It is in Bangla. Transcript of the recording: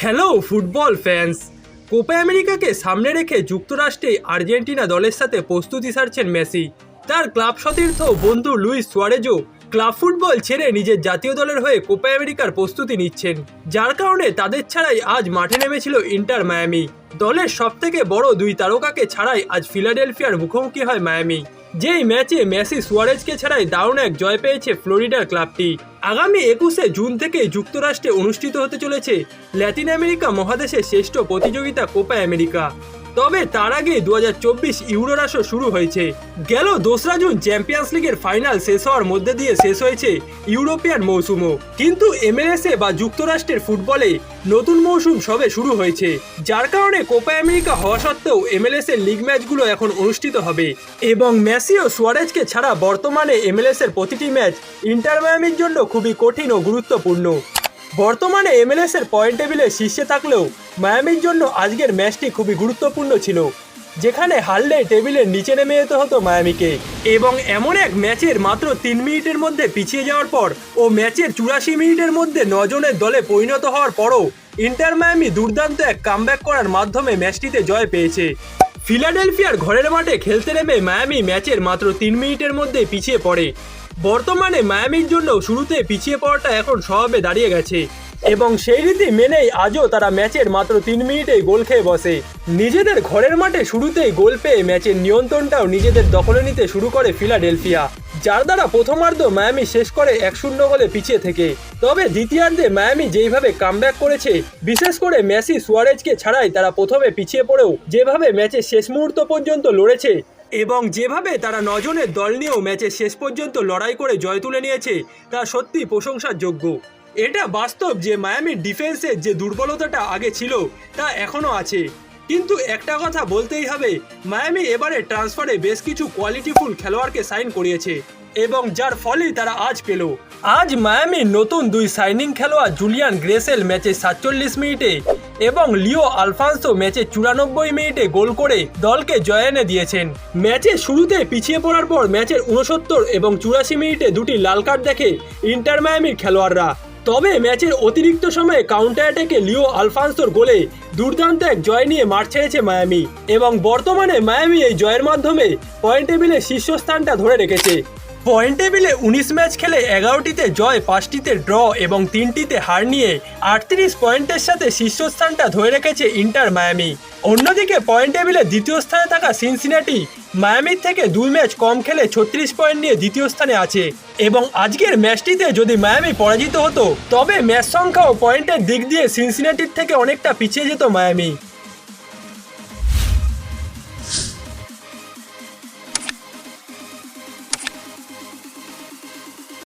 Hello football fans. কোপা আমেরিকাকে সামনে রেখে যুক্তরাষ্ট্রে আর্জেন্টিনা দলের সাথে প্রস্তুতি সারছেন মেসি। তার ক্লাব সতীর্থ বন্ধু লুইস সোয়ারেজও ক্লাব ফুটবল ছেড়ে নিজের জাতীয় দলের হয়ে কোপা আমেরিকার প্রস্তুতি নিচ্ছেন। যার কারণে তাদের ছাড়াই আজ মাঠে নেমেছিল ইন্টার মায়ামি। দলের সবথেকে বড় দুই তারকাকে ছাড়াই আজ ফিলাডেলফিয়ার মুখোমুখি হয় মায়ামি। যেই ম্যাচে মেসি সুয়ারেজকে ছাড়াই দারুণ এক জয় পেয়েছে ফ্লোরিডার ক্লাবটি। আগামী একুশে জুন থেকে যুক্তরাষ্ট্রে অনুষ্ঠিত হতে চলেছে ল্যাটিন আমেরিকা মহাদেশের শ্রেষ্ঠ প্রতিযোগিতা কোপা আমেরিকা। তবে তার আগে দু ইউরোর আসর শুরু হয়েছে। গেল দোসরা জুন চ্যাম্পিয়ন্স লিগের ফাইনাল শেষ হওয়ার মধ্যে দিয়ে শেষ হয়েছে ইউরোপিয়ান মৌসুমও। কিন্তু এমএলএসএ বা যুক্তরাষ্ট্রের ফুটবলে নতুন মৌসুম সবে শুরু হয়েছে। যার কারণে কোপা আমেরিকা হওয়া সত্ত্বেও এমএলএস এর লিগ ম্যাচগুলো এখন অনুষ্ঠিত হবে। এবং মেসি ও সুয়ারেজকে ছাড়া বর্তমানে এমএলএস এর প্রতিটি ম্যাচ ইন্টার মায়ামির জন্য খুবই কঠিন ও গুরুত্বপূর্ণ। বর্তমানে এমএলএস এর পয়েন্ট টেবিলে শীর্ষে থাকলেও মায়ামির জন্য আজকের ম্যাচটি খুবই গুরুত্বপূর্ণ ছিল, যেখানে হারলে টেবিলের নিচে নেমে যেতে হতো মায়ামিকে এবং এমন এক ম্যাচের মাত্র তিন মিনিটের মধ্যে পিছিয়ে যাওয়ার পর ও ম্যাচের চুরাশি মিনিটের মধ্যে নজনের দলে পরিণত হওয়ার পরও ইন্টার মায়ামি দুর্দান্ত এক কামব্যাক করার মাধ্যমে ম্যাচটিতে জয় পেয়েছে। ফিলাডেলফিয়ার ঘরের মাঠে খেলতে নেমে মায়ামি ম্যাচের মাত্র তিন মিনিটের মধ্যে পিছিয়ে পড়ে। বর্তমানে মায়ামির জন্য শুরুতে পিছিয়ে পড়াটা এখন স্বভাবে দাঁড়িয়ে গেছে। এবং সেই রীতি মেনেই আজও তারা ম্যাচের মাত্র তিন মিনিটেই গোল খেয়ে বসে। নিজেদের ঘরের মাঠে শুরুতেই গোল পেয়ে ম্যাচের নিয়ন্ত্রণটাও নিজেদের দখলে নিতে শুরু করে ফিলাডেলফিয়া, যার দ্বারা প্রথমার্ধ মায়ামি শেষ করে এক শূন্য গোলে পিছিয়ে থেকে। তবে দ্বিতীয়ার্ধে মায়ামি যেইভাবে কামব্যাক করেছে, বিশেষ করে মেসি সুয়ারেজকে ছাড়াই তারা প্রথমে পিছিয়ে পড়েও যেভাবে ম্যাচের শেষ মুহূর্ত পর্যন্ত লড়েছে এবং যেভাবে তারা নজনের দল নিয়েও ম্যাচের শেষ পর্যন্ত লড়াই করে জয় তুলে নিয়েছে, তা সত্যি প্রশংসার যোগ্য এটা বাস্তব যে মায়ামির ডিফেন্সের যে দুর্বলতাটা আগে ছিল, তা এখনও আছে। কিন্তু একটা কথা বলতেই হবে, মায়ামি এবারে ট্রান্সফারে বেশ কিছু কোয়ালিটিফুল খেলোয়াড়কে সাইন করিয়েছে। এবং যার ফলেই তারা আজ পেল। আজ মায়ামি নতুন দুই সাইনিং খেলোয়াড় জুলিয়ান গ্রেসেল ম্যাচে সাতচল্লিশ মিনিটে এবং লিও আলফান্সো ম্যাচে চুরানব্বই মিনিটে গোল করে দলকে জয় এনে দিয়েছেন। ম্যাচের শুরুতে পিছিয়ে পড়ার পর ম্যাচের উনসত্তর এবং চুরাশি মিনিটে দুটি লাল কার্ড দেখে ইন্টার মায়ামির খেলোয়াড়রা। তবে ম্যাচের অতিরিক্ত সময়ে কাউন্টার অ্যাটাকে লিও আলফান্সোর গোলে দুর্দান্ত এক জয় নিয়ে মাঠ ছেড়েছে মায়ামি এবং বর্তমানে মায়ামি এই জয়ের মাধ্যমে পয়েন্ট টেবিলে শীর্ষস্থানটা ধরে রেখেছে। পয়েন্ট টেবিলে উনিশ ম্যাচ খেলে এগারোটিতে জয়, পাঁচটিতে ড্র এবং তিনটিতে হার নিয়ে আটত্রিশ পয়েন্টের সাথে শীর্ষস্থানটা ধরে রেখেছে ইন্টার মায়ামি। অন্যদিকে পয়েন্ট টেবিলে দ্বিতীয় স্থানে থাকা সিনসিনাটি মায়ামির থেকে দুই ম্যাচ কম খেলে ছত্রিশ পয়েন্ট নিয়ে দ্বিতীয় স্থানে আছে। এবং আজকের ম্যাচটিতে যদি মায়ামি পরাজিত হতো, তবে ম্যাচ সংখ্যা ও পয়েন্টের দিক দিয়ে সিনসিনাটির থেকে অনেকটা পিছিয়ে যেত মায়ামি।